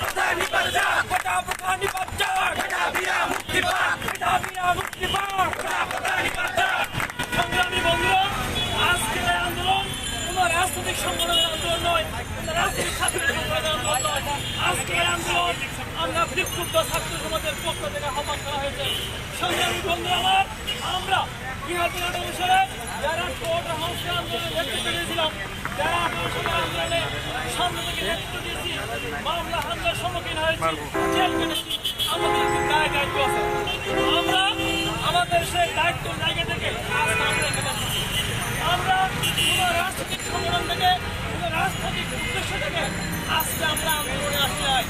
প্রধান নির্বাচন সংগ্রামী বন্ধুরা আজকের আন্দোলন কোনো রাজনৈতিক সংগঠনের আন্দোলন নয় রাজনৈতিক ছাত্রের সংগঠনের আন্দোলন নয় আজকের আন্দোলন আমরা বিক্ষুব্ধ ছাত্র পক্ষ থেকে আহ্বান করা হয়েছে আমার আমরা দুই হাজার আঠারো সালে যারা কোর্ট হাউসের আন্দোলনে নেতৃত্ব দিয়েছিলাম সম্মুখীন হয়েছি জেল আমাদের আমরা আমাদের সেই দায়িত্ব জায়গা থেকে আমরা রাজনৈতিক সংগঠন রাজনৈতিক উদ্দেশ্য থেকে আজকে আমরা আন্দোলনে আসতে হয়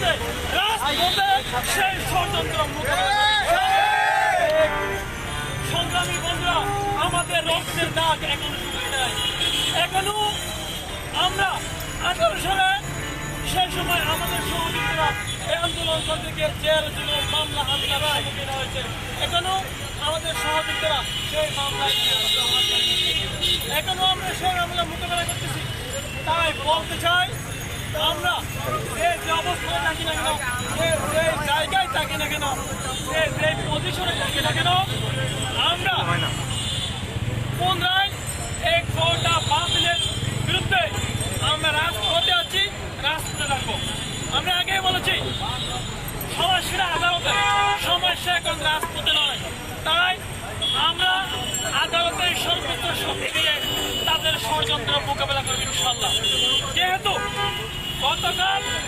শক্তিতে রাজপথে সেই ষড়যন্ত্র। সংগ্রামী বন্ধুরা আমাদের রক্তের দাগ এখনও শুকিয়ে এখনও আমরা আঠারো সালে সেই সময় আমাদের সহযোগীরা এই আন্দোলন থেকে জেল জুলুম মামলা হামলার সম্মুখীন হয়েছে এখনও আমাদের সহযোগীরা সেই মামলায় এখনও আমরা সেই মামলা মোকাবেলা করতেছি তাই বলতে চাই আমরা যে যে অবস্থায় থাকি না কেন, যে জায়গায় থাকি না কেন, যে যে পজিশনে থাকি না কেন আমরা পুনরায় এই কোটা বাতিলের বিরুদ্ধে আমরা রাজপথে আছি রাজপথে থাকব আমরা আগে বলেছি সমস্যা আদালতে সমস্যা এখন রাজপথে নয় তাই আমরা আদালতের সর্বোচ্চ শক্তি দিয়ে তাদের ষড়যন্ত্র মোকাবেলা করব ইনশাল্লাহ যেহেতু গতকাল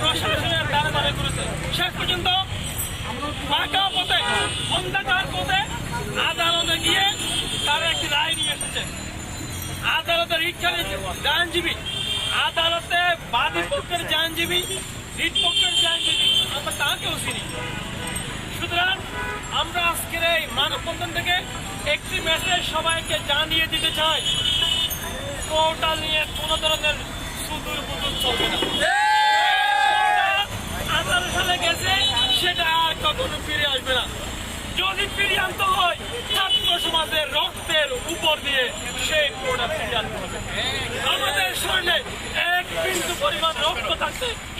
প্রশাসনের দাঁড়ে দাঁড়িয়ে করেছে। শেষ পর্যন্ত ফাঁকা পথে, অন্ধকার পথে আদালতে গিয়ে তারা একটি রায় নিয়ে এসেছে। আদালতের আইনজীবী আদালতে বাদী পক্ষের রিট পক্ষের আমরা তাকেও চিনি। সুতরাং আমরা আজকের এই মানববন্ধন থেকে একটি মেসেজ সবাইকে জানিয়ে দিতে চাই। পোর্টাল নিয়ে কোনো ধরনের সুদূর বুদুর চলবে না। সালে গেছে, সেটা আর কখনো ফিরে আসবে না। যদি ফিরিয়ে আনতে হয়, ছাত্র সমাজের রক্তের উপর দিয়ে সেই কোটা ফিরিয়ে আনতে হবে। আমাদের শরীরে এক বিন্দু পরিমাণ রক্ত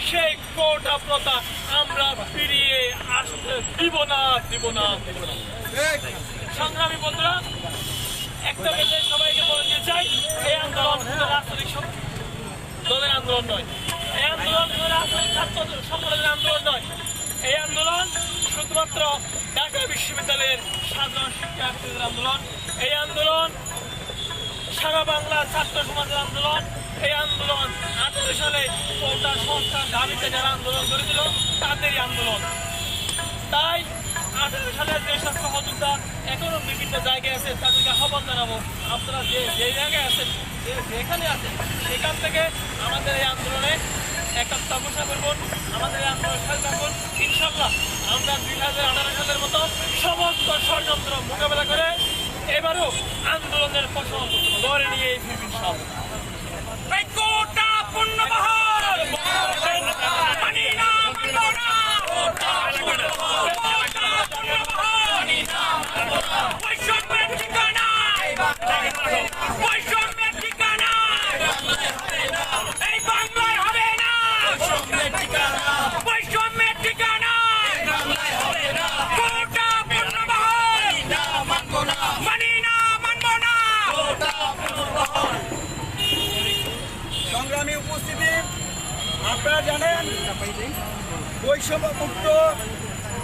সেই কোটা প্রথা আমরা ফিরিয়ে আসতে দিব না দিব না সংগ্রামী বন্ধুরা, একটা বিষয় সবাইকে বলে দিতে চাই এই আন্দোলন রাজনৈতিক দলের আন্দোলন নয়। এই আন্দোলন রাজনৈতিক ছাত্র সংগঠনের আন্দোলন নয় এই আন্দোলন শুধুমাত্র ঢাকা বিশ্ববিদ্যালয়ের সাধারণ শিক্ষার্থীদের আন্দোলন। এই আন্দোলন সারা বাংলা ছাত্র সমাজের আন্দোলন। এই আন্দোলন আঠারো সালে কোটা সংস্থার দাবিতে যারা আন্দোলন করেছিল, তাদেরই আন্দোলন। তাই আঠারো সালের যে সব সহযোগিতা এখনও বিভিন্ন জায়গায় আছে, তাদেরকে আহ্বান জানাব, আপনারা যে যে জায়গায় আছেন, যে যেখানে আছেন, সেখান থেকে আমাদের এই আন্দোলনে একটা তপস্যা করবেন আমাদের এই আন্দোলনের ইনশাল্লাহ আমরা দুই হাজার আঠারো সালের মতো সমস্ত ষড়যন্ত্র মোকাবেলা করে এবারও আন্দোলনের ফসল ধরে নিয়ে ফিরবি কোটা পুণ্যবহাল মানি না মানব না কোটা পুণ্যবহাল বৈষম্যের ঠিকানা বৈষম্যের ঠিকানা এই বাংলায় হবে না বৈষম্যের ঠিকানা কোটা পুণ্যবহাল মানি না মানব না সংগ্রামী উপস্থিতি আপনারা জানেন বৈষম্য মুক্ত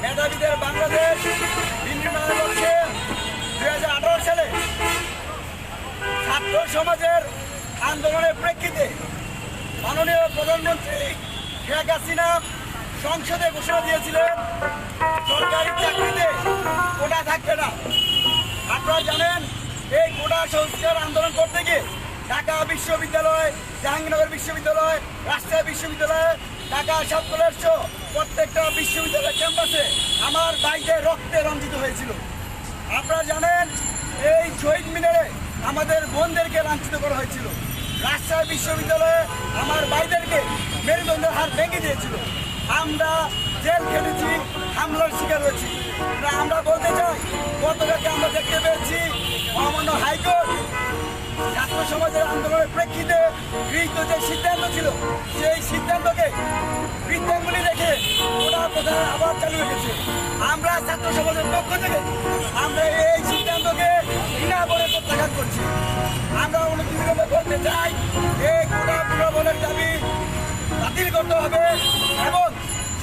মেধাবীদের বাংলাদেশ নির্মাণের লক্ষ্যে দু হাজার আঠেরো সালে ছাত্র সমাজের আন্দোলনের প্রেক্ষিতে মাননীয় প্রধানমন্ত্রী শেখ হাসিনা সংসদে ঘোষণা দিয়েছিলেন, সরকারি চাকরিতে কোটা থাকবে না। আপনারা জানেন, এই কোটা সংস্কার আন্দোলন করতে গিয়ে ঢাকা বিশ্ববিদ্যালয়, জাহাঙ্গীরনগর বিশ্ববিদ্যালয়, রাজশাহী বিশ্ববিদ্যালয়, ঢাকা সাত কলেজ প্রত্যেকটা বিশ্ববিদ্যালয় ক্যাম্পাসে আমার বাইরে রক্তে রঞ্জিত হয়েছিল। আপনারা জানেন, এই শহীদ মিনারে আমাদের বোনদেরকে লাঞ্ছিত করা হয়েছিল। রাজশাহী বিশ্ববিদ্যালয়ে আমার ভাইদেরকে মেরুদণ্ডের হার ভেঙে দিয়েছিল। আমরা জেল খেটেছি, হামলার শিকার হয়েছি। আমরা বলতে চাই, গতকালকে আমরা দেখতে পেয়েছি মহামান্য হাইকোর্ট ছাত্র সমাজের আন্দোলনের প্রেক্ষিতে গৃহীত যে সিদ্ধান্ত ছিল, সেই সিদ্ধান্তকে বৃদ্ধাঙ্গুলি রেখে ওরা প্রধান আবার চালু রেখেছে? আমরা ছাত্র সমাজের পক্ষ থেকে আমরা এই সিদ্ধান্তকে ঘৃণা বলে প্রত্যাখ্যান করছি। আমরা অনুপ্রীত করতে চাই এই কোটা পুনর্বলের দাবি বাতিল করতে হবে এবং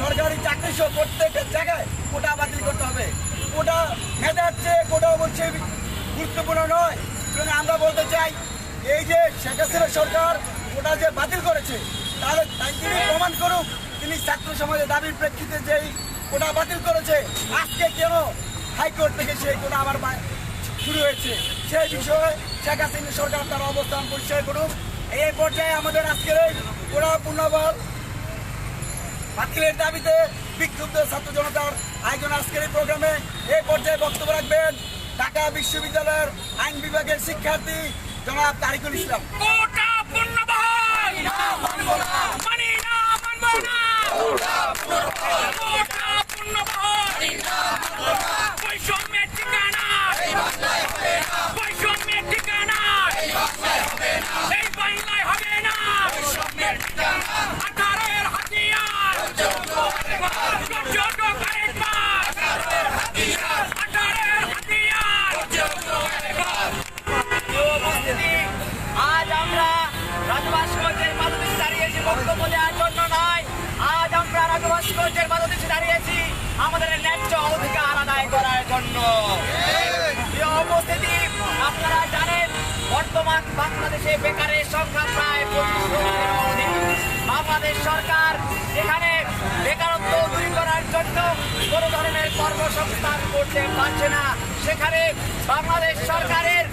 সরকারি চাকরি সহ প্রত্যেকটা জায়গায় কোটা বাতিল করতে হবে। কোটা মেধার চেয়ে কোটা হচ্ছে গুরুত্বপূর্ণ নয়। সুতরাং আমরা বলতে চাই, এই যে শেখ হাসিনা সরকার ওটা যে বাতিল করেছে, তাহলে তিনি প্রমাণ করুক, তিনি ছাত্র সমাজের দাবির প্রেক্ষিতে যেই কোটা বাতিল করেছে, আজকে কেন হাইকোর্ট থেকে সেই কোটা আবার শুরু হয়েছে? সেই বিষয়ে শেখ হাসিনা সরকার তার অবস্থান পরিচয় করুক। এই পর্যায়ে আমাদের আজকের এই কোটা পূর্ণবল বাতিলের দাবিতে বিক্ষুব্ধ ছাত্র জনতার আয়োজন আজকের এই প্রোগ্রামে। এই পর্যায়ে বক্তব্য রাখবেন ঢাকা বিশ্ববিদ্যালয়ের আইন বিভাগের শিক্ষার্থী জনাব তারিকুল ইসলাম। মানি বাংলাদেশে বেকারের সংখ্যা প্রায় পঁচিশ বাংলাদেশ সরকার এখানে বেকারত্ব দূর করার জন্য কোনো ধরনের কর্মসংস্থান করতে পারছে না। সেখানে বাংলাদেশ সরকারের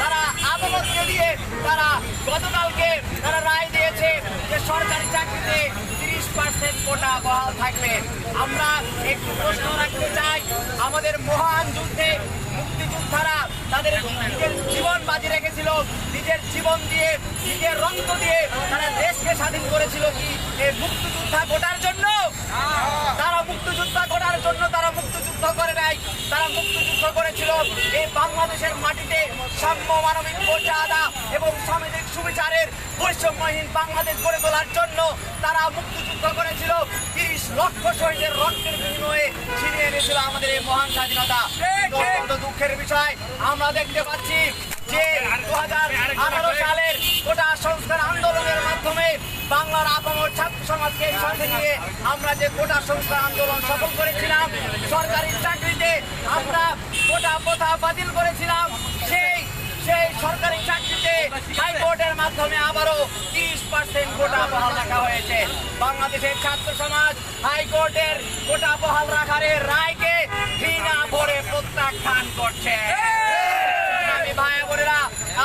তারা আদালতকে দিয়ে তারা গতকালকে তারা রায় দিয়েছে যে সরকারি চাকরিতে তিরিশ পার্সেন্ট কোটা বহাল থাকবে। আমরা একটু প্রশ্ন রাখতে চাই, আমাদের মহান যুদ্ধে মুক্তিযোদ্ধারা তাদের জীবন বাজি রেখেছিল। নিজের জীবন দিয়ে, নিজের রক্ত দিয়ে তারা দেশকে স্বাধীন করেছিল কি? এই মুক্তিযোদ্ধা কোটার জন্য? তারা মুক্তিযোদ্ধা করার জন্য তারা মুক্তিযুদ্ধ করে নাই। তারা মুক্তিযুদ্ধ করেছিল এই বাংলাদেশের মাটিতে সাম্য মানবিক মর্যাদা এবং সামাজিক সুবিচারের বৈষম্যহীন বাংলাদেশ গড়ে তোলার জন্য তারা মুক্তিযুদ্ধ করেছিল। তিরিশ লক্ষ শহীদের রক্তের বিনিময়ে ছিনিয়ে এনেছিল আমাদের এই মহান স্বাধীনতা। দুঃখের বিষয়। আমরা দেখতে পাচ্ছি যে দু হাজার আঠারো সালের কোটা সংস্কার আন্দোলনের মাধ্যমে বাংলার আপামর ছাত্র সমাজকে সাথে নিয়ে আমরা যে কোটা সংস্কার আন্দোলন সফল করেছিলাম, সরকারি চাকরিতে আমরা কোটা প্রথা বাতিল করেছিলাম, সেই সেই সরকারি চাকরিতে হাইকোর্টের মাধ্যমে আবারও তিরিশ পার্সেন্ট কোটা বহাল রাখা হয়েছে। বাংলাদেশের ছাত্র সমাজ হাইকোর্টের কোটা বহাল রাখার রায়কে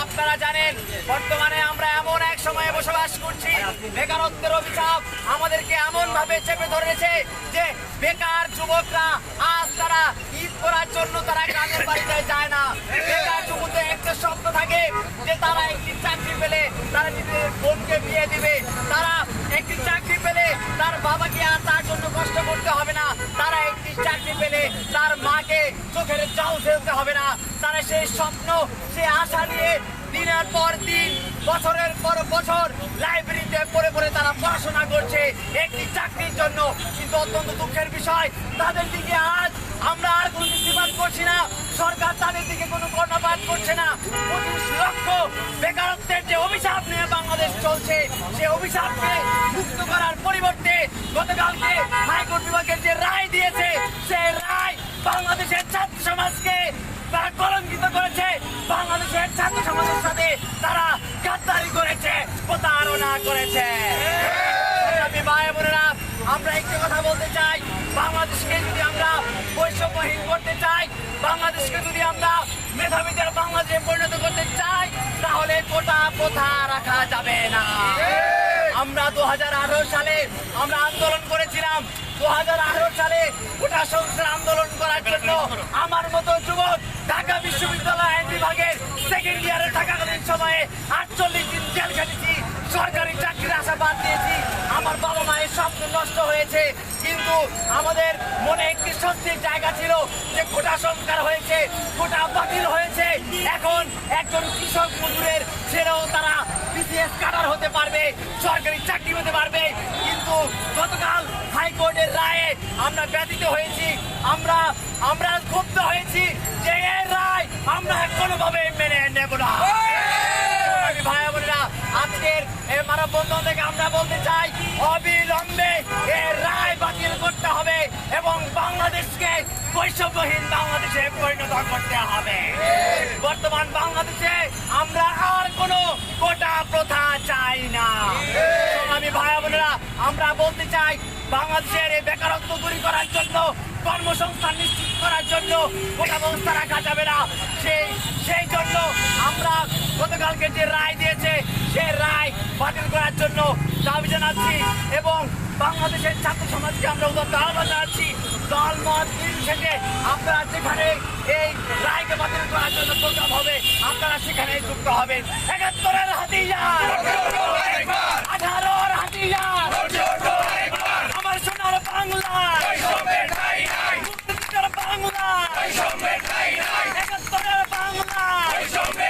আপনারা জানেন, বর্তমানে আমরা এমন এক সময়ে বসবাস করছি, বেকারত্বের অভিশাপ আমাদেরকে এমন ভাবে চেপে ধরেছে যে বেকার যুবকরা আজ তারা ঈদ করার জন্য তারা গ্রামের বাড়িতে যায় না। বেকার যুবকদের একটা স্বপ্ন থাকে যে তারা একটি চাকরি পেলে তারা নিজেদের বোনকে বিয়ে দিবে। তারা একটি চাকরি পেলে তার বাবাকে আর তার জন্য কষ্ট করতে হবে না। চাকরি পেলে তার মাকে চোখের জল ফেলতে হবে না। তারা সেই স্বপ্ন, সে আশা নিয়ে দিনের পর দিন, বছরের পর বছর লাইব্রেরিতে পড়ে পড়ে তারা পড়াশোনা করছে। একটি চাকরির জন্য কিন্তু অত্যন্ত দুঃখের বিষয়। তাদের দিকে আজ আমরা আর কোন দৃষ্টিপাত করছি না। সরকার তাদের দিকে কোনো কর্ণপাত করছে না। পঁচিশ লক্ষ বেকারত্বের যে অভিশাপ নিয়ে বাংলাদেশ চলছে, সে অভিশাপকে মুক্ত করার পরিবর্তে গতকালকে হাইকোর্ট বিভাগের যে রায় দিয়েছে, সে রায় বাংলাদেশের ছাত্র সমাজকে তারা কলঙ্কিত করেছে। বাংলাদেশের ছাত্র সমাজের সাথে তারা গাদ্দারি করেছে, প্রতারণা করেছে। বৈষম্যহীন করতে চাই, বাংলাদেশকে যদি আমরা মেধাবীদের বাংলাদেশে পরিণত করতে চাই, তাহলে কোটা প্রথা রাখা যাবে না। আমরা দু হাজার আঠারো সালে আমরা আন্দোলন করেছিলাম। দু হাজার আঠারো সালে কোটা সংস্কার আন্দোলন করার জন্য আমার মতো যুবক ঢাকা বিশ্ববিদ্যালয় আইন বিভাগের সেকেন্ড ইয়ারে থাকাকালীন সময়ে আটচল্লিশ দিন জেল খেটেছি সরকারি চাকরির আশা বাদ দিয়েছি। আমার বাবা মায়ের স্বপ্ন নষ্ট হয়েছে, কিন্তু আমাদের মনে একটি জায়গা ছিল যে কোটা সংস্কার হয়েছে কোটা বাতিল হয়েছে। এখন একজন কৃষক মজুরের ছেলেও তারা বিসিএস কাটার হতে পারবে, সরকারি চাকরি হতে পারবে। কিন্তু গতকাল হাইকোর্টের রায়ে আমরা ব্যতীত হয়েছি, আমরা আমরা ক্ষুব্ধ হয়েছি যে এর রায় আমরা কোনোভাবে মেনে নেব না। ভাই বোনেরা, আজকের এই মানববন্ধন থেকে আমরা বলতে চাই, অবিলম্বে এর রায় বাতিল করতে হবে এবং বাংলাদেশকে বৈষম্যহীন বাংলাদেশে পরিণত করতে হবে। বর্তমান বাংলাদেশে আমরা আর কোনো কোটা প্রথা চাই না। আমি ভাই বোনেরা, আমরা বলতে চাই, বাংলাদেশের এই বেকারত্ব দূরী করার জন্য কর্মসংস্থান নিশ্চিত করার জন্য কোটা ব্যবস্থা রাখা যাবে না। সেই সেই জন্য আমরা গতকালকে যে রায় দিয়েছে, সে রায় বাতিল করার জন্য দাবি জানাচ্ছি এবং বাংলাদেশের ছাত্র সমাজকে আমরা উদার আহ্বান জানাচ্ছি। দল মত থেকে আপনারা যেখানে এই রায়কে বাতিল করার জন্য প্রোগ্রাম হবে, আপনারা সেখানে যুক্ত হবেন। একাত্তরের হাতিয়ার! আঠারোর হাতিয়ার! বাংলা বাংলা বাংলা